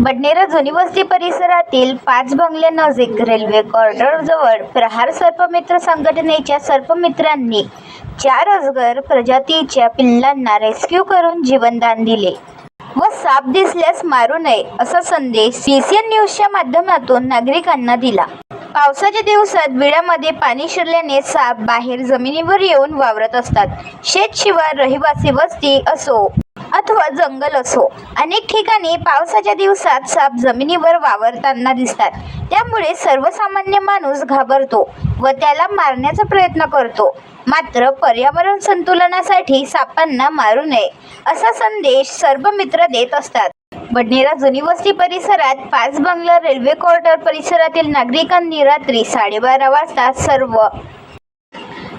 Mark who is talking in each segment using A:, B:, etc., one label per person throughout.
A: बडनेरा जुनी वस्ती परिसरातील पाच बंगल्यानजीक रेल्वे कॉरिडॉरजवळ प्रहार सर्पमित्र संघटनेच्या सर्पमित्रांनी चार अजगर प्रजातीच्या पिल्लांना रेस्क्यू करून जीवनदान दिले. व साप दिसल्यास मारू नये असा संदेश सीसीएन न्यूजच्या माध्यमातून नागरिकांना दिला. पावसाच्या दिवसात विड्यामध्ये पाणी शिरल्याने साप बाहेर जमिनीवर येऊन वावरत असतात. शेत शिवार रहिवासी वस्ती असो अथवा जंगल असो. अनेक ठिकाणी पावसाच्या दिवसात साप जमिनीवर वावरताना दिसतात. त्यामुळे सर्वसामान्य माणूस घाबरतो व त्याला मारण्याचा प्रयत्न करतो. मात्र पर्यावरण संतुलनासाठी सापांना मारू नये असा संदेश सर्व मित्र देत असतात. बडनेरा जुनी वस्ती परिसरात पाच बंगला रेल्वे क्वार्टर परिसरातील नागरिकांनी रात्री साडेबारा वाजता सर्व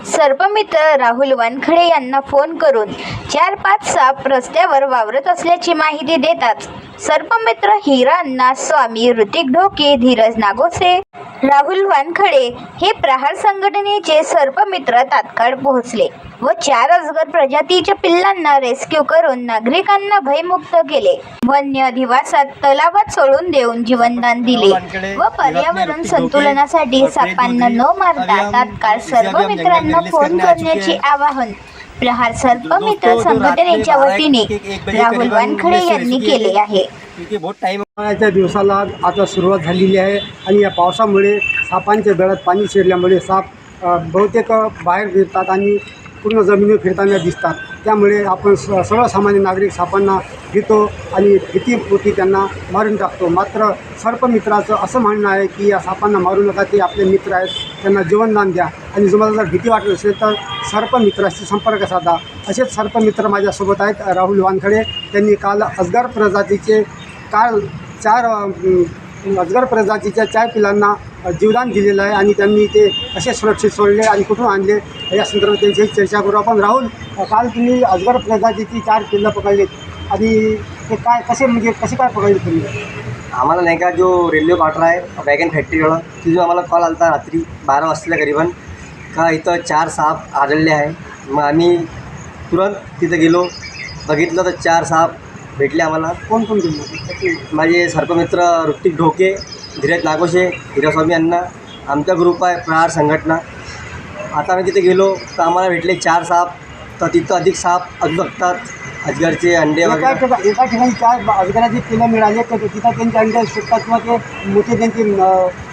A: सर्पमित्र राहुल वानखडे यांना फोन करून चार पाच साप रस्त्यावर वावरत असल्याची माहिती देताच सर्पमित्र हिरा अण्णा स्वामी ऋतिक ढोके धीरज नागोसे राहुल वानखडे हे प्रहार संघटनेचे सर्पमित्र तात्काळ पोहोचले व चार अजगर प्रजातीच्या पिल्लांना रेस्क्यू करून नागरिकांना भयमुक्त केले वन्य अधिवासात तलावात सोडून देऊन जीवनदान दिले व पर्यावरण संतुलनासाठी सापांना न मारता तात्काळ सर्व मित्रांना फोन करण्याचे आवाहन प्रहार सर्पमित्र संघटनेच्या वतीने राहुल वानखडे यांनी केले. आहे.
B: क्योंकि बहुत टाइम
C: उन्हाळ्याच्या दिवसाला आता सुरुवात झालेली आहे आणि या पावसामुळे सापांच्या गळ्यात पाणी शिरल्यामुळे साप बहुतेक बाहेर फिरतात आणि पूर्ण जमिनीवर फिरताना दिसतात. त्यामुळे आपण स सर्वसामान्य नागरिक सापांना घेतो आणि भीतीपोटी त्यांना मारून टाकतो. मात्र सर्पमित्राचं असं म्हणणं आहे की या सापांना मारू नका ते आपले मित्र आहेत त्यांना जीवनदान द्या. आणि तुम्हाला जर भीती वाटत असेल तर सर्पमित्राशी संपर्क साधा. असेच सर्पमित्र माझ्यासोबत आहेत राहुल वानखडे. त्यांनी काल अजगर प्रजातीचे काल चार अजगर प्रजातीच्या चार पिलांना जीवदान दिलेलं आहे आणि त्यांनी ते कसे सुरक्षित सोडले आणि कुठून आणले या संदर्भात त्यांची चर्चा करू. आपण राहुल काल तुम्ही अजगर प्रजातीची चार पिल्लं पकडलीत आणि ते काय कसे म्हणजे कसे काय पकडले तुम्ही?
B: आम्हाला नाही का जो रेल्वे क्वार्टर आहे वॅगन फॅक्टरीकडं तिथून आम्हाला कॉल आला रात्री बारा वाजता करीबन का इथं चार साप आढळले आहे. मग आम्ही तुरंत तिथं गेलो बघितलं तर चार साप भेटले आम्हाला.
C: कोण कोण गेले
B: माझे सर्पमित्र ऋतिक ढोके धीरज नागोशे हिरास्वामी यांना आमचा ग्रुप आहे प्रहार संघटना. आता आम्ही तिथे गेलो तर आम्हाला भेटले चार साप तर तिथं अधिक साप अजून बघतात अजगरचे अंडे
C: एका
B: वगैरे.
C: ठिकाणी एका ठिकाणी चार अजगराची पिलं मिळाली तर तिथं त्यांचे अंडे सुटतात किंवा ते मोठे त्यांचे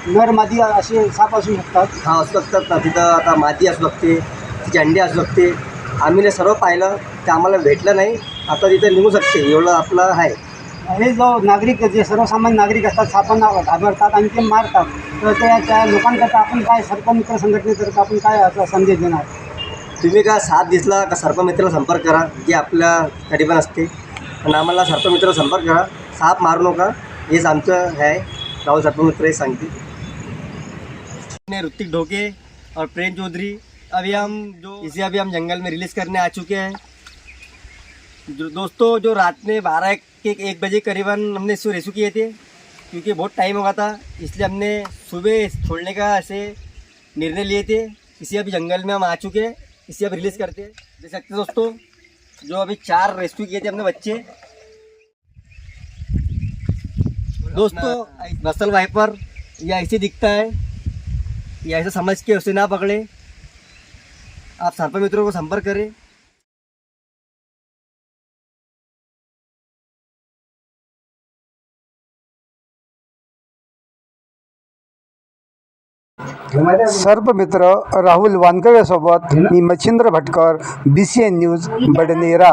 C: नर मादी असे साप असू शकतात.
B: हा असू शकतात ना. तिथं आता माती असू शकते तिचे अंडे असू शकते. आम्ही सर्व पाहिलं ते आम्हाला भेटलं नाही. आता तिथं निघू शकते एवढं आपलं आहे.
C: हे जो नागरिक जे सर्वसामान्य नागरिक असतात सापांना घाबरतात आणि ते मारतात तर त्या त्या लोकांकरता आपण काय सर्पमित्र संघटनेकरता आपण काय असा संदेश देणार?
B: तुम्ही का साथ दिसला का? सर्पमित्राला संपर्क करा जे आपल्या कधी पण असते. पण आम्हाला सर्पमित्राला संपर्क करा. साप मारू नका. हेच आमचं हे. आहे राहुल सर्पमित्र हे सांगते. ऋतिक ढोके और प्रेम चौधरी. अभी हम जो इसे अभी हम जंगल में रिलीज़ करने आ चुके हैं. दोस्तों जो रात में बारह एक, एक, बजे करीबन हमने इसको रेस्क्यू किए थे क्योंकि बहुत टाइम हो गया था इसलिए हमने सुबह छोड़ने का ऐसे निर्णय लिए थे। इसे अभी जंगल में हम आ चुके हैं इसे अब रिलीज़ करते हैं। देख सकते दोस्तों जो अभी चार रेस्क्यू किए थे हमने बच्चे। दोस्तों नसल वाइपर ये ऐसे दिखता है ये ऐसे समझ के उसे ना पकड़े। आप सर्प मित्रों को संपर्क करें।
C: सर्पमित्र राहुल वानकडेसोबत मी Machhindra Bhatkar B C N news Badnera.